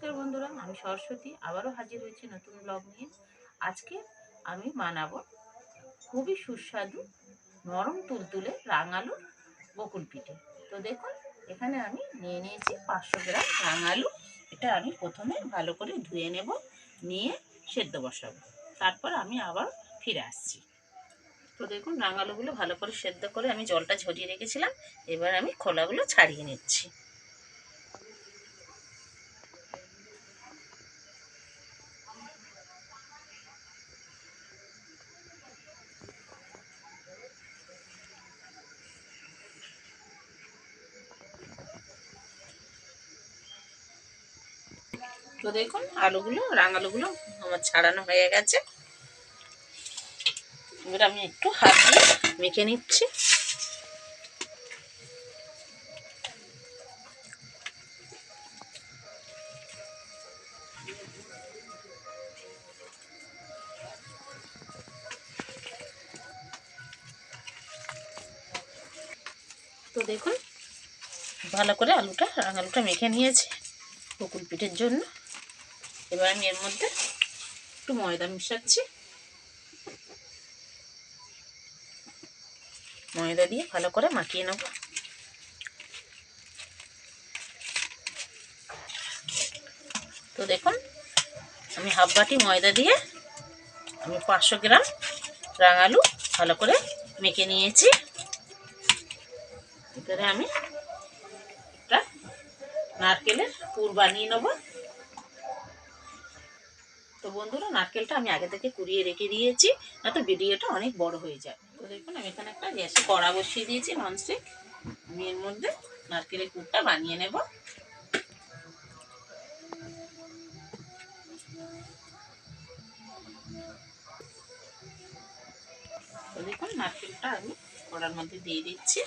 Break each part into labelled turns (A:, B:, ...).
A: নমস্কার বন্ধুরা, আমি সরস্বতী, আবারও হাজির হয়েছি নতুন ব্লগ নিয়ে। আজকে আমি বানাবো খুবই সুস্বাদু নরম তুলতুলে রাঙালু বকুল পিঠে। তো দেখুন, এখানে আমি নিয়ে নিয়েছি পাঁচশো গ্রাম রাঙালু। এটা আমি প্রথমে ভালো করে ধুয়ে নেব, নিয়ে সেদ্ধ বসাবো। তারপর আমি আবার ফিরে আসছি। তো দেখুন, রাঙালুগুলো ভালো করে সেদ্ধ করে আমি জলটা ঝরিয়ে রেখেছিলাম। এবার আমি খোলাগুলো ছাড়িয়ে নিচ্ছি। তো দেখুন, আলুগুলো, রাঙালুগুলো আমার ছাড়ানো হয়ে গেছে। এবার আমি একটু হাত দিয়ে মেখে নিচ্ছি। তো দেখুন, ভালো করে আলুটা, রাঙালুটা মেখে নিয়েছি, বকুল পিঠের জন্য। এবার আমি এর মধ্যে একটু ময়দা মিশাচ্ছি। ময়দা দিয়ে ভালো করে মাখিয়ে নেব। তো দেখুন, আমি হাফ বাটি ময়দা দিয়ে আমি পাঁচশো গ্রাম রাঙালু ভালো করে মেখে নিয়েছি। ভিতরে আমি একটা নারকেলের পুর বানিয়ে নেব। তো বন্ধুরা, নারকেলটা আমি আগে থেকে কুড়িয়ে রেখে দিয়েছি না তো ভিডিওটা অনেক বড় হয়ে যায়। তো দেখুন, আমি এখানে একটা গ্যাসে কড়া বসিয়ে দিয়েছি ননস্টিক আমি এর মধ্যে নারকেলের পুরটা বানিয়ে নেব। দেখুন, নারকেলটা আমি কড়ার মধ্যে দিয়ে দিচ্ছি।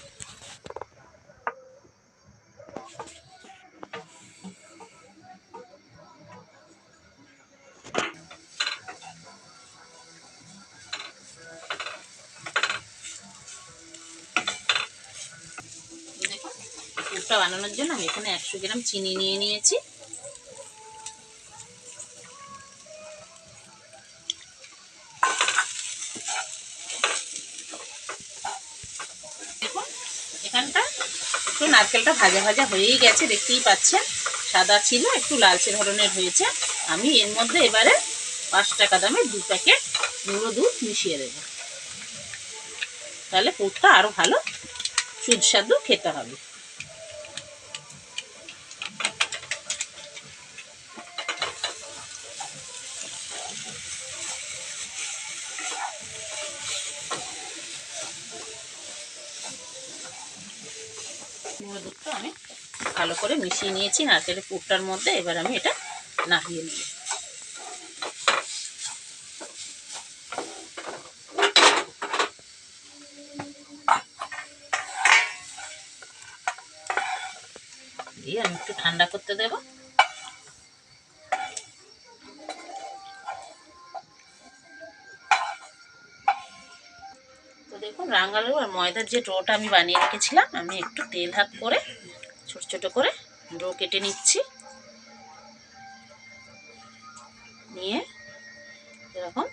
A: বানানোর জন্য আমি এখানে একশো গ্রাম চিনি নিয়ে নিয়েছি। নারকেলটা ভাজা ভাজা হয়েই গেছে, দেখতেই পাচ্ছেন। সাদা ছিল, একটু লালচে ধরনের হয়েছে। আমি এর মধ্যে এবারে পাঁচ টাকা দামে দু প্যাকেট গুঁড়ো দুধ মিশিয়ে দেবো। তাহলে পুরটা আরও ভালো সুস্বাদু খেতে হবে। গুঁড়ো দুধটা আমি ভালো করে মিশিয়ে নিয়েছি নারকেলের পুরটার মধ্যে। এবার আমি এটা নাড়িয়ে নেব। দিয়ে আমি একটু ঠান্ডা করতে দেব। রাঙালু আর ময়দার যে ডোটা আমি বানিয়ে রেখেছিলাম, আমি একটু তেল হাত করে ছোট ছোট করে ডো কেটে নিচ্ছি। নিয়ে এরকম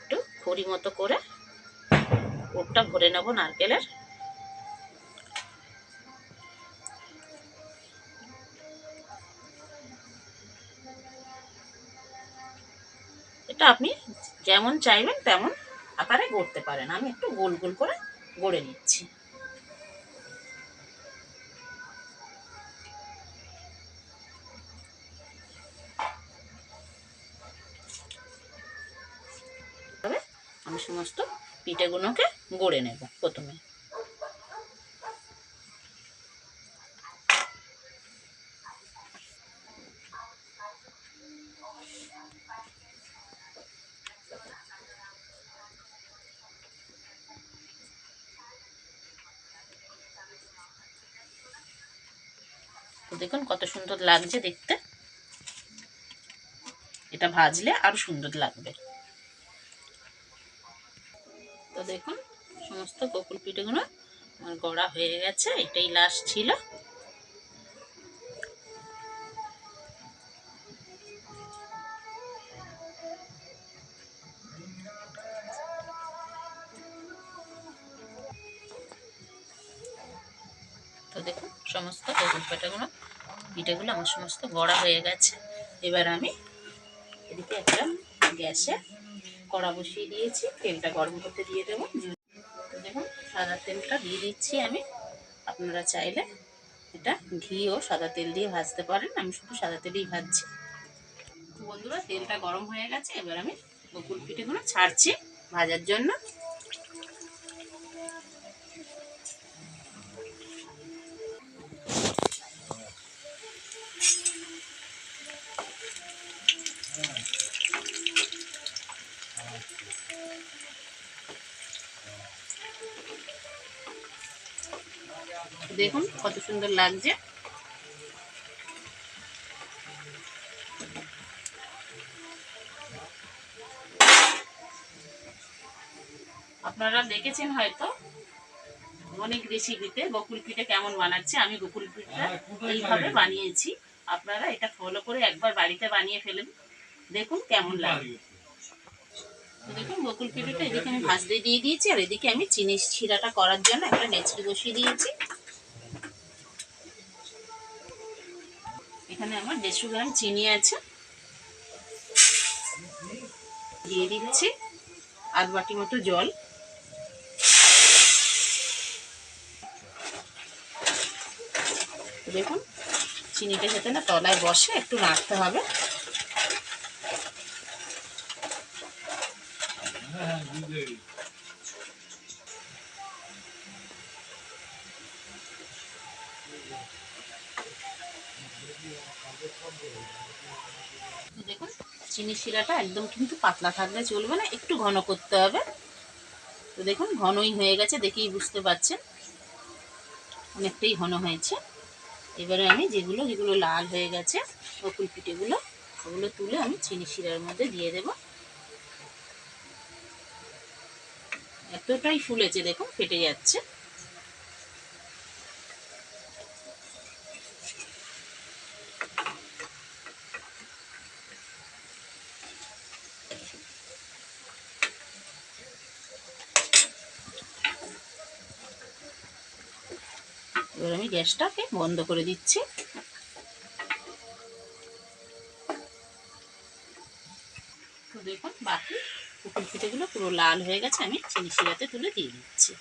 A: একটু খড়ি মতো করে ওরটা ভরে নেব নারকেলের। এটা আপনি যেমন চাইবেন তেমন আকারে গড়তে পারেন। আমি একটু গোল গোল করে গড়ে নিচ্ছি। আমি সমস্ত পিঠেগুলোকে গড়ে নেব প্রথমে। দেখুন কত সুন্দর লাগছে দেখতে। এটা ভাজলে আরও সুন্দর লাগবে। তো দেখুন, সমস্ত গোকুল পিঠেগুলো আমার গড়া হয়ে গেছে, এটাই লাস্ট ছিল। তো দেখুন, সমস্ত বেগুন পিঠেগুলো পিঠেগুলো আমার সমস্ত গড়া হয়ে গেছে। এবার আমি এদিকে একটা গ্যাসে কড়া বসিয়ে দিয়েছি, তেলটা গরম করতে দিয়ে দেবো। দেখুন, সাদা তেলটা দিয়ে দিচ্ছি আমি। আপনারা চাইলে এটা ঘি ও সাদা তেল দিয়ে ভাজতে পারেন, আমি শুধু সাদা তেলেই ভাজছি। বন্ধুরা, তেলটা গরম হয়ে গেছে, এবার আমি বকুল পিঠেগুলো ছাড়ছি ভাজার জন্য। দেখুন কত সুন্দর লাগছে। আপনারা দেখেছেন হয়তো অনেক রেসিপিতে বকুল পিঠে কেমন বানাচ্ছে। আমি বকুল পিঠা এইভাবে বানিয়েছি। আপনারা এটা ফলো করে একবার বাড়িতে বানিয়ে ফেলেন। দেখুন কেমন লাগে। দেখুন বকুল পিঠেটা এদিকে আমি ভাজতে দিয়ে দিয়েছি, আর এদিকে আমি চিনি শিরাটা করার জন্য একটা নেচড়ি বসিয়ে দিয়েছি। এখানে আমার দেড়শো গ্রাম চিনি আছে। দিয়ে দিচ্ছি আধ বাটি মতো জল। দেখুন, চিনিটা যাতে না তলায় বসে, একটু নাড়তে হবে। তো চিনি শিরাটা একদম কিন্তু পাতলা থাকলে চলবে না, একটু ঘন করতে হবে। তো দেখুন, ঘনই হয়ে গেছে, দেখেই বুঝতে পারছেন অনেকটাই ঘন হয়েছে। এবারে আমি যেগুলো যেগুলো লাল হয়ে গেছে বকুল পিঠেগুলো, ওগুলো তুলে আমি চিনি শিরার মধ্যে দিয়ে দেব। এতটাই ফুলেছে, দেখুন, ফেটে যাচ্ছে। এবার আমি গ্যাসটাকে বন্ধ করে দিচ্ছি। তো দেখুন, বাকি পুকুর পিঠেগুলো পুরো লাল হয়ে গেছে, আমি চিনি শিরাতে তুলে দিয়ে দিচ্ছি।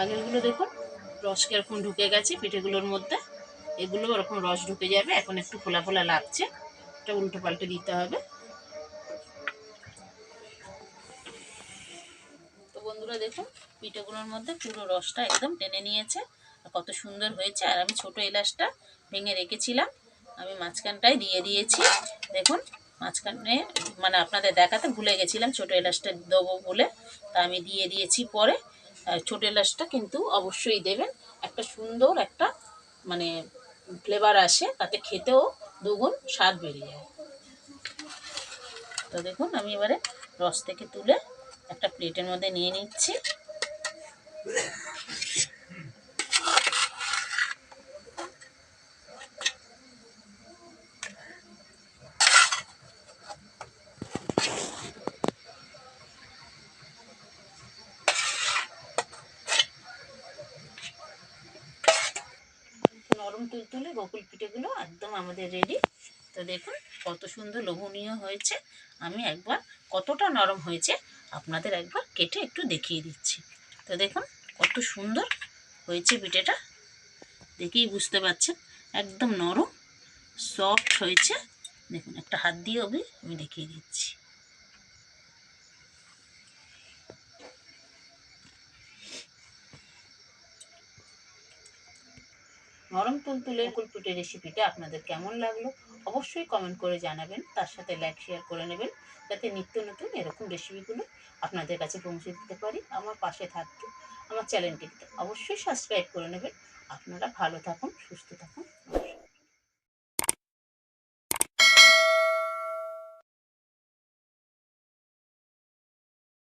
A: আগেরগুলো দেখুন, রস কীরকম ঢুকে গেছে পিঠেগুলোর মধ্যে। এগুলো ওরকম রস ঢুকে যাবে, এখন একটু ফোলা ফোলা লাগছে। এটা উল্টো পাল্টে দিতে হবে। তো বন্ধুরা দেখুন, পিঠেগুলোর মধ্যে পুরো রসটা একদম টেনে নিয়েছে। কত সুন্দর হয়েছে। আর আমি ছোট এলাচটা ভেঙে রেখেছিলাম। আমি মাঝখানটায় দিয়ে দিয়েছি। দেখুন, মাঝখানে মানে আপনাদের দেখাতে ভুলে গেছিলাম, ছোট এলাচটা দেবো বলে। তা আমি দিয়ে দিয়েছি পরে। ছোট এলাচটা কিন্তু অবশ্যই দেবেন। একটা সুন্দর একটা মানে ফ্লেভার আসে, তাতে খেতেও দুগুণ স্বাদ বেরিয়ে যায়। তো দেখুন, আমি এবারে রস থেকে তুলে একটা প্লেটের মধ্যে নিয়ে নিচ্ছি। নরম তুলতুলে বকুল পিঠেগুলো একদম আমাদের রেডি তো দেখুন কত সুন্দর লোভনীয় হয়েছে। আমি একবার কতটা নরম হয়েছে আপনাদের একবার কেটে একটু দেখিয়ে দিচ্ছি। তো দেখুন কত সুন্দর হয়েছে পিঠেটা। দেখেই বুঝতে পারছেন একদম নরম সফট হয়েছে। দেখুন একটা হাত দিয়ে আমি দেখিয়ে দিচ্ছি। নরম তুলতুলে কুলপিটে রেসিপিটা আপনাদের কেমন লাগল, অবশ্যই কমেন্ট করে জানাবেন, তার সাথে লাইক শেয়ার করে নেবেন, যাতে নিত্য নতুন এরকম রেসিপিগুলো আপনাদের কাছে পৌঁছে দিতে পারি। আমার পাশে থাকতে, আমার চ্যানেলটিতে অবশ্যই সাবস্ক্রাইব করে নেবেন। আপনারা ভালো থাকুন, সুস্থ থাকুন।